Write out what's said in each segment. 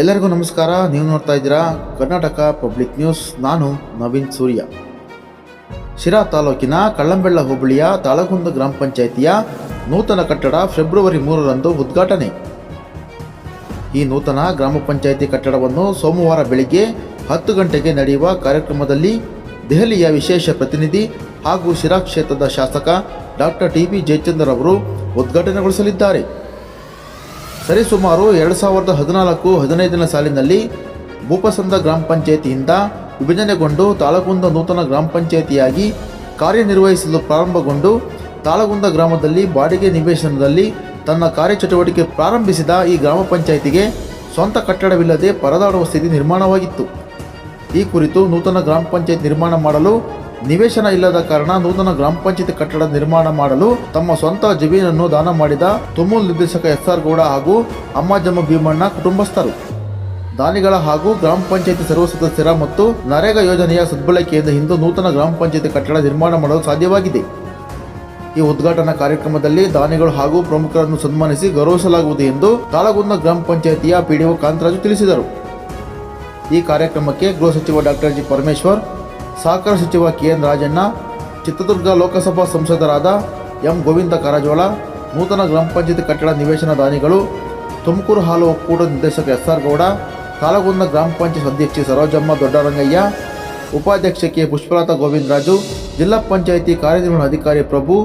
ಎಲ್ಲರಿಗೂ ನಮಸ್ಕಾರ. ನೀವು ನೋಡ್ತಾ ಇದ್ದೀರಾ ಕರ್ನಾಟಕ ಪಬ್ಲಿಕ್ ನ್ಯೂಸ್ ನಾನು ನವೀನ್ ಸೂರ್ಯ. ಶಿರಾ ತಾಲೂಕಿನ ಕಳ್ಳಂಬೆಳ್ಳ ಹೋಬಳಿಯ ತಾಳಗುಂದ ಗ್ರಾಮ ಪಂಚಾಯಿತಿಯ ನೂತನ ಕಟ್ಟಡ ಫೆಬ್ರವರಿ ಮೂರರಂದು ಉದ್ಘಾಟನೆ. ಈ ನೂತನ ಗ್ರಾಮ ಪಂಚಾಯಿತಿ ಕಟ್ಟಡವನ್ನು ಸೋಮವಾರ ಬೆಳಿಗ್ಗೆ ಹತ್ತು ಗಂಟೆಗೆ ನಡೆಯುವ ಕಾರ್ಯಕ್ರಮದಲ್ಲಿ ದೆಹಲಿಯ ವಿಶೇಷ ಪ್ರತಿನಿಧಿ ಹಾಗೂ ಶಿರಾ ಕ್ಷೇತ್ರದ ಶಾಸಕ ಡಾಕ್ಟರ್ ಟಿ ಬಿ ಜಯಚಂದ್ರ ಅವರು ಉದ್ಘಾಟನೆಗೊಳಿಸಲಿದ್ದಾರೆ. ಸರಿಸುಮಾರು ಎರಡು ಸಾವಿರದ ಹದಿನಾಲ್ಕು ಹದಿನೈದನೇ ಸಾಲಿನಲ್ಲಿ ಭೂಪಸಂದ ಗ್ರಾಮ ಪಂಚಾಯಿತಿಯಿಂದ ವಿಭಜನೆಗೊಂಡು ತಾಳಗುಂದ ನೂತನ ಗ್ರಾಮ ಪಂಚಾಯಿತಿಯಾಗಿ ಕಾರ್ಯನಿರ್ವಹಿಸಲು ಪ್ರಾರಂಭಗೊಂಡು ತಾಳಗುಂದ ಗ್ರಾಮದಲ್ಲಿ ಬಾಡಿಗೆ ನಿವೇಶನದಲ್ಲಿ ತನ್ನ ಕಾರ್ಯಚಟುವಟಿಕೆ ಪ್ರಾರಂಭಿಸಿದ ಈ ಗ್ರಾಮ ಪಂಚಾಯಿತಿಗೆ ಸ್ವಂತ ಕಟ್ಟಡವಿಲ್ಲದೆ ಪರದಾಡುವ ಸ್ಥಿತಿ ನಿರ್ಮಾಣವಾಗಿತ್ತು. ಈ ಕುರಿತು ನೂತನ ಗ್ರಾಮ ಪಂಚಾಯತ್ ನಿರ್ಮಾಣ ಮಾಡಲು ನಿವೇಶನ ಇಲ್ಲದ ಕಾರಣ ನೂತನ ಗ್ರಾಮ ಪಂಚಾಯತ್ ಕಟ್ಟಡ ನಿರ್ಮಾಣ ಮಾಡಲು ತಮ್ಮ ಸ್ವಂತ ಜಮೀನನ್ನು ದಾನ ಮಾಡಿದ ತುಮೂಲ್ ನಿರ್ದೇಶಕ ಎಸ್ ಆರ್ ಗೌಡ ಹಾಗೂ ಅಮ್ಮಾಜಮ್ಮ ಭೀಮಣ್ಣ ಕುಟುಂಬಸ್ಥರು. ದಾನಿಗಳ ಹಾಗೂ ಗ್ರಾಮ ಪಂಚಾಯತಿ ಸರ್ವ ಸದಸ್ಯರ ಮತ್ತು ನರೇಗಾ ಯೋಜನೆಯ ಸದ್ಬಳಕೆಯಿಂದ ಇಂದು ನೂತನ ಗ್ರಾಮ ಪಂಚಾಯತ್ ಕಟ್ಟಡ ನಿರ್ಮಾಣ ಮಾಡಲು ಸಾಧ್ಯವಾಗಿದೆ. ಈ ಉದ್ಘಾಟನಾ ಕಾರ್ಯಕ್ರಮದಲ್ಲಿ ದಾನಿಗಳು ಹಾಗೂ ಪ್ರಮುಖರನ್ನು ಸನ್ಮಾನಿಸಿ ಗೌರವಿಸಲಾಗುವುದು ಎಂದು ತಾಳಗುಂದ ಗ್ರಾಮ ಪಂಚಾಯತಿಯ ಪಿಡಿಒ ಕಾಂತರಾಜು ತಿಳಿಸಿದರು. ಈ ಕಾರ್ಯಕ್ರಮಕ್ಕೆ ಗೃಹ ಸಚಿವ ಡಾಕ್ಟರ್ ಜಿ ಪರಮೇಶ್ವರ್ ಸಹಕಾರ ಸಚಿವ ಕೆ ಎನ್ ರಾಜಣ್ಣ, ಚಿತ್ರದುರ್ಗ ಲೋಕಸಭಾ ಸಂಸದರಾದ ಎಂ ಗೋವಿಂದ ಕಾರಜೋಳ, ನೂತನ ಗ್ರಾಮ ಪಂಚಾಯತ್ ಕಟ್ಟಡ ನಿವೇಶನ ದಾನಿಗಳು ತುಮಕೂರು ಹಾಲು ಒಕ್ಕೂಟ ನಿರ್ದೇಶಕ ಎಸ್ ಆರ್ ಗೌಡ ಕಾಲಗುಂದ ಗ್ರಾಮ ಪಂಚಾಯತ್ ಅಧ್ಯಕ್ಷೆ ಸರೋಜಮ್ಮ ದೊಡ್ಡರಂಗಯ್ಯ, ಉಪಾಧ್ಯಕ್ಷ ಕೆ ಪುಷ್ಪಲತಾ ಗೋವಿಂದರಾಜು, ಜಿಲ್ಲಾ ಪಂಚಾಯಿತಿ ಕಾರ್ಯನಿರ್ವಹಣಾಧಿಕಾರಿ ಪ್ರಭು,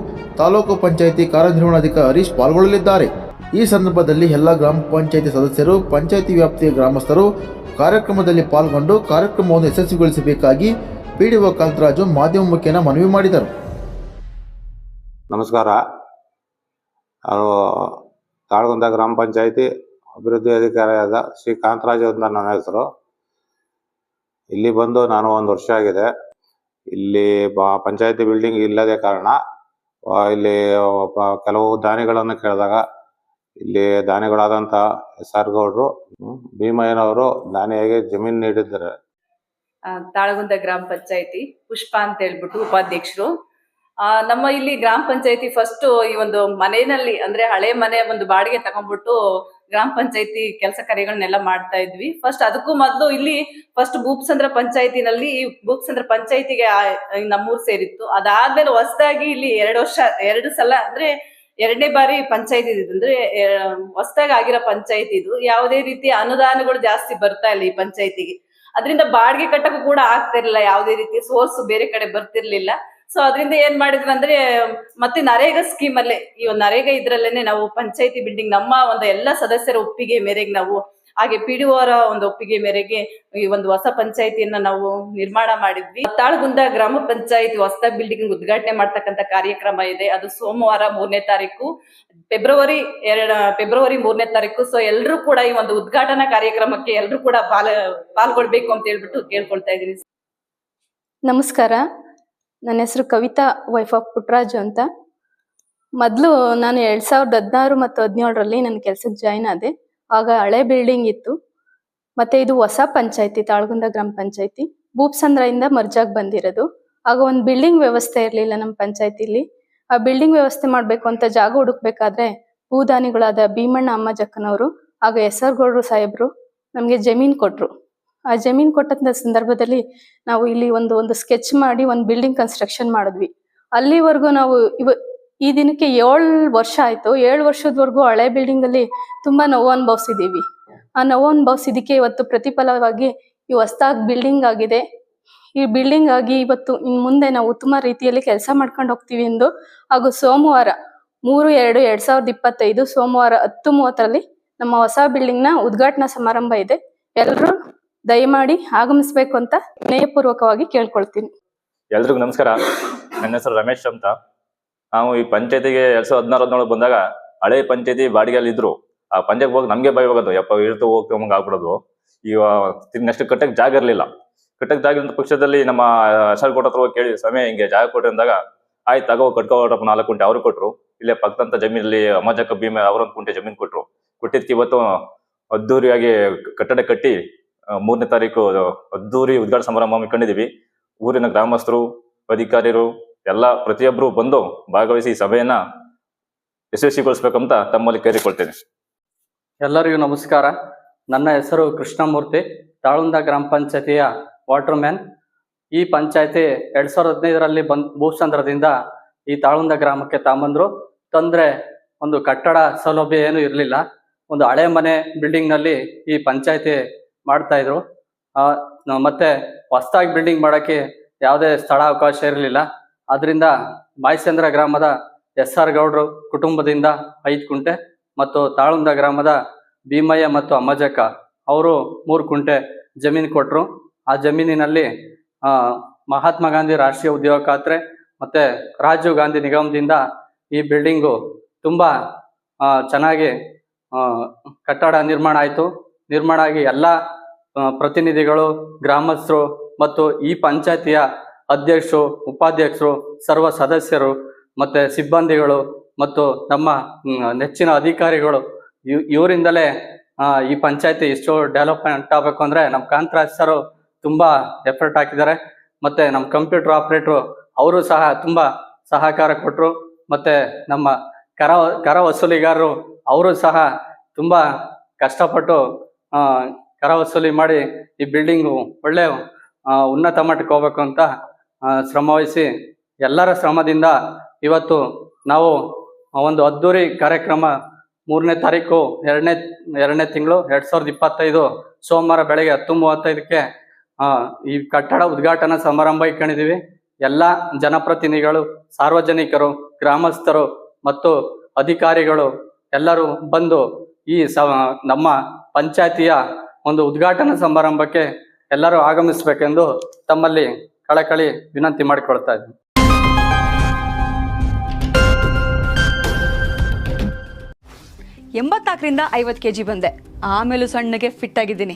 ತಾಲೂಕು ಪಂಚಾಯಿತಿ ಕಾರ್ಯನಿರ್ವಹಣಾಧಿಕಾರಿ ಹರೀಶ್ ಪಾಲ್ಗೊಳ್ಳಲಿದ್ದಾರೆ. ಈ ಸಂದರ್ಭದಲ್ಲಿ ಎಲ್ಲ ಗ್ರಾಮ ಪಂಚಾಯಿತಿ ಸದಸ್ಯರು, ಪಂಚಾಯಿತಿ ವ್ಯಾಪ್ತಿಯ ಗ್ರಾಮಸ್ಥರು ಕಾರ್ಯಕ್ರಮದಲ್ಲಿ ಪಾಲ್ಗೊಂಡು ಕಾರ್ಯಕ್ರಮವನ್ನು ಯಶಸ್ವಿಗೊಳಿಸಬೇಕಾಗಿ ಪಿಡಿಒ ಕಾಂತರಾಜು ಮಾಧ್ಯಮ ಮುಖೇನ ಮನವಿ ಮಾಡಿದರು. ನಮಸ್ಕಾರ. ತಾಳಗುಂದ ಗ್ರಾಮ ಪಂಚಾಯಿತಿ ಅಭಿವೃದ್ಧಿ ಅಧಿಕಾರಿಯಾದ ಶ್ರೀ ಕಾಂತರಾಜ್ ಅಂತ ನನ್ನ ಹೆಸರು. ಇಲ್ಲಿ ಬಂದು ನಾನು ಒಂದು ವರ್ಷ ಆಗಿದೆ. ಇಲ್ಲಿ ಪಂಚಾಯತಿ ಬಿಲ್ಡಿಂಗ್ ಇಲ್ಲದೆ ಕಾರಣ ಇಲ್ಲಿ ಕೆಲವು ದಾನಿಗಳನ್ನು ಕೇಳಿದಾಗ ಇಲ್ಲಿ ದಾನಿಗಳಾದಂಥ ಎಸ್ ಆರ್ ಗೌಡ್ರು, ಭೀಮಯ್ಯನವರು ದಾನಿಯಾಗಿ ಜಮೀನು ನೀಡಿದ್ದಾರೆ. ತಾಳಗುಂದ ಗ್ರಾಮ ಪಂಚಾಯತಿ ಪುಷ್ಪ ಅಂತ ಹೇಳ್ಬಿಟ್ಟು ಉಪಾಧ್ಯಕ್ಷರು. ನಮ್ಮ ಇಲ್ಲಿ ಗ್ರಾಮ ಪಂಚಾಯತಿ ಫಸ್ಟ್ ಈ ಒಂದು ಮನೆಯಲ್ಲಿ ಅಂದ್ರೆ ಹಳೆ ಮನೆ ಒಂದು ಬಾಡಿಗೆ ತಗೊಂಡ್ಬಿಟ್ಟು ಗ್ರಾಮ ಪಂಚಾಯತಿ ಕೆಲಸ ಕಾರ್ಯಗಳನ್ನೆಲ್ಲ ಮಾಡ್ತಾ ಇದ್ವಿ. ಫಸ್ಟ್ ಅದಕ್ಕೂ ಮೊದಲು ಇಲ್ಲಿ ಫಸ್ಟ್ ಭೂಪಸಂದ್ರ ಪಂಚಾಯತಿನಲ್ಲಿ ಭೂಪಸಂದ್ರ ಪಂಚಾಯತಿಗೆ ನಮ್ಮೂರು ಸೇರಿತ್ತು. ಅದಾದ್ಮೇಲೆ ಹೊಸದಾಗಿ ಇಲ್ಲಿ ಎರಡು ವರ್ಷ, ಎರಡು ಸಲ ಅಂದ್ರೆ ಎರಡನೇ ಬಾರಿ ಪಂಚಾಯತಿ ಇದು ಅಂದ್ರೆ ಹೊಸದಾಗಿ ಆಗಿರೋ ಪಂಚಾಯತಿ ಇದು. ಯಾವುದೇ ರೀತಿ ಅನುದಾನಗಳು ಜಾಸ್ತಿ ಬರ್ತಾ ಇಲ್ಲ ಈ ಪಂಚಾಯತಿಗೆ. ಅದರಿಂದ ಬಾಡಿಗೆ ಕಟ್ಟಕ್ಕೂ ಕೂಡ ಆಗ್ತಿರ್ಲಿಲ್ಲ ಯಾವುದೇ ರೀತಿ ಸೋರ್ಸ್ ಬೇರೆ ಕಡೆ ಬರ್ತಿರ್ಲಿಲ್ಲ. ಸೊ ಅದರಿಂದ ಏನ್ ಮಾಡಿದ್ರು ಅಂದ್ರೆ ಮತ್ತೆ ನರೇಗಾ ಸ್ಕೀಮ್ ಅಲ್ಲೇ, ಈ ನರೇಗಾ ಇದ್ರಲ್ಲೇನೆ ನಾವು ಪಂಚಾಯತಿ ಬಿಲ್ಡಿಂಗ್ ನಮ್ಮ ಒಂದು ಎಲ್ಲ ಸದಸ್ಯರ ಒಪ್ಪಿಗೆ ಮೇರೆಗೆ ನಾವು, ಹಾಗೆ ಪಿ ಡಿ ಅವರ ಒಂದು ಒಪ್ಪಿಗೆ ಮೇರೆಗೆ ಈ ಒಂದು ಹೊಸ ಪಂಚಾಯತಿಯನ್ನ ನಾವು ನಿರ್ಮಾಣ ಮಾಡಿದ್ವಿ. ತಾಳಗುಂದ ಗ್ರಾಮ ಪಂಚಾಯತಿ ಹೊಸ ಬಿಲ್ಡಿಂಗ್ ಉದ್ಘಾಟನೆ ಮಾಡ್ತಕ್ಕಂತ ಕಾರ್ಯಕ್ರಮ ಇದೆ. ಅದು ಸೋಮವಾರ ಮೂರನೇ ತಾರೀಕು. ಫೆಬ್ರವರಿ ಎರಡ ಫೆಬ್ರವರಿ ಮೂರನೇ ತಾರೀಕು ಸೊ ಎಲ್ಲರೂ ಕೂಡ ಈ ಒಂದು ಉದ್ಘಾಟನಾ ಕಾರ್ಯಕ್ರಮಕ್ಕೆ ಎಲ್ಲರೂ ಕೂಡ ಪಾಲ, ಪಾಲ್ಗೊಳ್ಬೇಕು ಅಂತ ಹೇಳ್ಬಿಟ್ಟು ಕೇಳ್ಕೊಳ್ತಾ ಇದೀನಿ ನಮಸ್ಕಾರ. ನನ್ನ ಹೆಸರು ಕವಿತಾ ವೈಫ್ ಆಫ್ ಪುಟ್ರಾಜು ಅಂತ. ಮೊದಲು ನಾನು ಎರಡು ಸಾವಿರದ ಹದಿನಾರು ಮತ್ತು ಹದಿನೇಳರಲ್ಲಿ ನನ್ನ ಕೆಲಸಕ್ಕೆ ಜಾಯ್ನ್ ಆದೆ. ಆಗ ಹಳೆ ಬಿಲ್ಡಿಂಗ್ ಇತ್ತು. ಮತ್ತೆ ಇದು ಹೊಸ ಪಂಚಾಯತಿ, ತಾಳ್ಗುಂದ ಗ್ರಾಮ ಪಂಚಾಯತಿ. ಭೂಪ್ಸಂದ್ರದಿಂದ ಮರ್ಜಾಗ್ ಬಂದಿರೋದು. ಆಗ ಒಂದು ಬಿಲ್ಡಿಂಗ್ ವ್ಯವಸ್ಥೆ ಇರಲಿಲ್ಲ ನಮ್ಮ ಪಂಚಾಯತಿಲಿ. ಆ ಬಿಲ್ಡಿಂಗ್ ವ್ಯವಸ್ಥೆ ಮಾಡಬೇಕು ಅಂತ ಜಾಗ ಹುಡುಕ್ಬೇಕಾದ್ರೆ ಭೂದಾನಿಗಳಾದ ಭೀಮಣ್ಣ ಅಮ್ಮಜಕ್ಕನವರು ಆಗ ಎಸ್ ಆರ್ ಗೌಡ್ರು ಸಾಹೇಬ್ರು ನಮಗೆ ಜಮೀನ್ ಕೊಟ್ರು. ಆ ಜಮೀನ್ ಕೊಟ್ಟಂತ ಸಂದರ್ಭದಲ್ಲಿ ನಾವು ಇಲ್ಲಿ ಒಂದು ಒಂದು ಸ್ಕೆಚ್ ಮಾಡಿ ಒಂದು ಬಿಲ್ಡಿಂಗ್ ಕನ್ಸ್ಟ್ರಕ್ಷನ್ ಮಾಡಿದ್ವಿ. ಅಲ್ಲಿವರೆಗೂ ನಾವು ಇವ, ಈ ದಿನಕ್ಕೆ ಏಳು ವರ್ಷ ಆಯ್ತು. ಏಳು ವರ್ಷದವರೆಗೂ ಹಳೆ ಬಿಲ್ಡಿಂಗ್ ಅಲ್ಲಿ ತುಂಬಾ ನೋವು ಅನುಭವಿಸಿದ್ದೀವಿ ಆ ನೋವು ಅನುಭವಿಸಿದ್ದಕ್ಕೆ ಇವತ್ತು ಪ್ರತಿಫಲವಾಗಿ ಈ ಹೊಸ್ದಾಗಿ ಬಿಲ್ಡಿಂಗ್ ಆಗಿದೆ. ಈ ಬಿಲ್ಡಿಂಗ್ ಆಗಿ ಇವತ್ತು ಇನ್ ಮುಂದೆ ನಾವು ಉತ್ತಮ ರೀತಿಯಲ್ಲಿ ಕೆಲಸ ಮಾಡ್ಕೊಂಡು ಹೋಗ್ತೀವಿ ಎಂದು ಹಾಗೂ ಸೋಮವಾರ ಮೂರು, ಎರಡು, ಎರಡ್ ಸಾವಿರದ ಇಪ್ಪತ್ತೈದು ಸೋಮವಾರ ಹತ್ತು ಮೂವತ್ತರಲ್ಲಿ ನಮ್ಮ ಹೊಸ ಬಿಲ್ಡಿಂಗ್ನ ಉದ್ಘಾಟನಾ ಸಮಾರಂಭ ಇದೆ. ಎಲ್ಲರೂ ದಯಮಾಡಿ ಆಗಮಿಸ್ಬೇಕು ಅಂತ ವಿನಯಪೂರ್ವಕವಾಗಿ ಕೇಳ್ಕೊಳ್ತೀನಿ. ಎಲ್ರಿಗೂ ನಮಸ್ಕಾರ. ನನ್ನ ಹೆಸರು ರಮೇಶ್ ಅಂತ. ನಾವು ಈ ಪಂಚಾಯತಿಗೆ ಎರಡ್ ಸಾವಿರದ ಹದಿನಾರು, ಹದಿನೇಳು ಬಂದಾಗ ಹಳೆ ಪಂಚಾಯತಿ ಬಾಡಿಗೆಯಲ್ಲಿ ಇದ್ರು. ಆ ಪಂಚಾಯತ್ ಹೋಗಿ ನಮ್ಗೆ ಭಯ ಹೋಗೋದು ಯಪ್ಪ ಇರ್ತು ಹೋಗ್ತು ಹಂಗ ಆಗ್ಬಿಡೋದು. ಈಗ ನೆಕ್ಸ್ಟ್ ಕಟ್ಟಕ್ಕೆ ಜಾಗ ಇರ್ಲಿಲ್ಲ. ಕಟ್ಟಕ್ ಜಾಗ ಪಕ್ಷದಲ್ಲಿ ನಮ್ಮ ಶಾಲ್ಕೋಟ ಹತ್ರ ಹೋಗಿ ಕೇಳಿ ಸಮಯ ಹಿಂಗೆ ಜಾಗ ಕೊಟ್ರಿ ಅಂದಾಗ, ಆಯ್ತು, ತಗೋ ಕಟ್ಕೋಟಪ್ಪ ನಾಲ್ಕು ಕುಂಟೆ ಅವ್ರು ಕೊಟ್ರು. ಇಲ್ಲೇ ಪಕ್ಕದಂತ ಜಮೀನಲ್ಲಿ ಅಮ್ಮಜಕ್ಕ ಭೀಮೆ ಅವರೊಂದು ಕುಂಟೆ ಜಮೀನು ಕೊಟ್ರು. ಕೊಟ್ಟಿದ್ದಕ್ಕೆ ಇವತ್ತು ಅದ್ದೂರಿಯಾಗಿ ಕಟ್ಟಡ ಕಟ್ಟಿ ಮೂರನೇ ತಾರೀಕು ಅದು ಅದ್ದೂರಿ ಉದ್ಘಾಟನಾ ಸಮಾರಂಭ ಹಮ್ಮಿಕೊಂಡಿದ್ದೀವಿ ಊರಿನ ಗ್ರಾಮಸ್ಥರು ಅಧಿಕಾರಿಗಳು ಎಲ್ಲ ಪ್ರತಿಯೊಬ್ಬರು ಬಂದು ಭಾಗವಹಿಸಿ ಸಭೆಯನ್ನ ಯಶಸ್ವಿಗೊಳಿಸ್ಬೇಕಂತ ತಮ್ಮಲ್ಲಿ ಕೇಳಿಕೊಳ್ತೇನೆ ಎಲ್ಲರಿಗೂ ನಮಸ್ಕಾರ. ನನ್ನ ಹೆಸರು ಕೃಷ್ಣಮೂರ್ತಿ. ತಾಳುಂದ ಗ್ರಾಮ ಪಂಚಾಯತಿಯ ವಾಟರ್ ಮ್ಯಾನ್ ಈ ಪಂಚಾಯತಿ ಎರಡ್ ಸಾವಿರದ ಹದಿನೈದರಲ್ಲಿ ಬಂದ್ ಭೂಸಂದ್ರದಿಂದ ಈ ತಾಳುಂದ ಗ್ರಾಮಕ್ಕೆ ತಾಂಬಂದ್ರು. ತಂದ್ರೆ ಒಂದು ಕಟ್ಟಡ ಸೌಲಭ್ಯ ಏನು ಇರಲಿಲ್ಲ. ಒಂದು ಹಳೆ ಮನೆ ಬಿಲ್ಡಿಂಗ್ನಲ್ಲಿ ಈ ಪಂಚಾಯತಿ ಮಾಡ್ತಾ ಇದ್ರು. ಮತ್ತೆ ಹೊಸದಾಗಿ ಬಿಲ್ಡಿಂಗ್ ಮಾಡಕ್ಕೆ ಯಾವುದೇ ಸ್ಥಳ ಅವಕಾಶ ಇರಲಿಲ್ಲ. ಅದರಿಂದ ಮಾಯಸಂದ್ರ ಗ್ರಾಮದ ಎಸ್ ಆರ್ ಗೌಡ್ರು ಕುಟುಂಬದಿಂದ ಐದು ಕುಂಟೆ ಮತ್ತು ತಾಳುಂದ ಗ್ರಾಮದ ಭೀಮಯ್ಯ ಮತ್ತು ಅಮ್ಮಜಕ್ಕ ಅವರು ಮೂರು ಕುಂಟೆ ಜಮೀನು ಕೊಟ್ಟರು ಆ ಜಮೀನಿನಲ್ಲಿ ಮಹಾತ್ಮ ಗಾಂಧಿ ರಾಷ್ಟ್ರೀಯ ಉದ್ಯೋಗ ಖಾತ್ರೆ ಮತ್ತೆ ರಾಜೀವ್ ಗಾಂಧಿ ನಿಗಮದಿಂದ ಈ ಬಿಲ್ಡಿಂಗು ತುಂಬಾ ಚೆನ್ನಾಗಿ ಕಟ್ಟಡ ನಿರ್ಮಾಣ ಆಯಿತು. ನಿರ್ಮಾಣ ಆಗಿ ಎಲ್ಲ ಪ್ರತಿನಿಧಿಗಳು, ಗ್ರಾಮಸ್ಥರು ಮತ್ತು ಈ ಪಂಚಾಯತಿಯ ಅಧ್ಯಕ್ಷರು, ಉಪಾಧ್ಯಕ್ಷರು, ಸರ್ವ ಸದಸ್ಯರು ಮತ್ತೆ ಸಿಬ್ಬಂದಿಗಳು ಮತ್ತು ನಮ್ಮ ನೆಚ್ಚಿನ ಅಧಿಕಾರಿಗಳು ಇವ್- ಇವರಿಂದಲೇ ಈ ಪಂಚಾಯತಿ ಇಷ್ಟು ಡೆವಲಪ್ಮೆಂಟ್ ಆಗಬೇಕು ಅಂದ್ರೆ ನಮ್ಮ ಕಾಂತರಾಜ್ ಸರ್ ತುಂಬಾ ಎಫರ್ಟ್ ಹಾಕಿದ್ದಾರೆ. ಮತ್ತೆ ನಮ್ಮ ಕಂಪ್ಯೂಟರ್ ಆಪರೇಟ್ರು ಅವರು ಸಹ ತುಂಬಾ ಸಹಕಾರ ಕೊಟ್ಟರು ಮತ್ತೆ ನಮ್ಮ ಕರ ಕರ ವಸೂಲಿಗಾರರು ಅವರು ಸಹ ತುಂಬಾ ಕಷ್ಟಪಟ್ಟು ಕರ ವಸೂಲಿ ಮಾಡಿ ಈ ಬಿಲ್ಡಿಂಗು ಒಳ್ಳೆ ಉನ್ನತ ಮಟ್ಟಕ್ಕೆ ಹೋಗ್ಬೇಕು ಅಂತ ಶ್ರಮವಹಿಸಿ ಎಲ್ಲರ ಶ್ರಮದಿಂದ ಇವತ್ತು ನಾವು ಒಂದು ಅದ್ದೂರಿ ಕಾರ್ಯಕ್ರಮ ಮೂರನೇ ತಾರೀಕು, ಎರಡನೇ ಎರಡನೇ ತಿಂಗಳು ಎರಡು ಸಾವಿರದ ಇಪ್ಪತ್ತೈದು ಸೋಮವಾರ ಬೆಳಗ್ಗೆ ಹತ್ತು ಮೂವತ್ತೈದಕ್ಕೆ ಆ, ಈ ಕಟ್ಟಡ ಉದ್ಘಾಟನಾ ಸಮಾರಂಭ ಇಟ್ಕೊಂಡಿದೀವಿ ಎಲ್ಲ ಜನಪ್ರತಿನಿಧಿಗಳು ಸಾರ್ವಜನಿಕರು ಗ್ರಾಮಸ್ಥರು ಮತ್ತು ಅಧಿಕಾರಿಗಳು ಎಲ್ಲರೂ ಬಂದು ಈ ನಮ್ಮ ಪಂಚಾಯತಿಯ ಒಂದು ಉದ್ಘಾಟನಾ ಸಮಾರಂಭಕ್ಕೆ ಎಲ್ಲರೂ ಆಗಮಿಸಬೇಕೆಂದು ತಮ್ಮಲ್ಲಿ ಕಳಕಳಿ ವಿನಂತಿ ಮಾಡಿಕೊಳ್ತಾ ಇದ್ದೀನಿ. ಎಂಬತ್ತಾಕರಿಂದ ಐವತ್ತು ಕೆ ಜಿ ಬಂದೆ. ಆಮೇಲೂ ಸಣ್ಣಗೆ ಫಿಟ್ ಆಗಿದ್ದೀನಿ.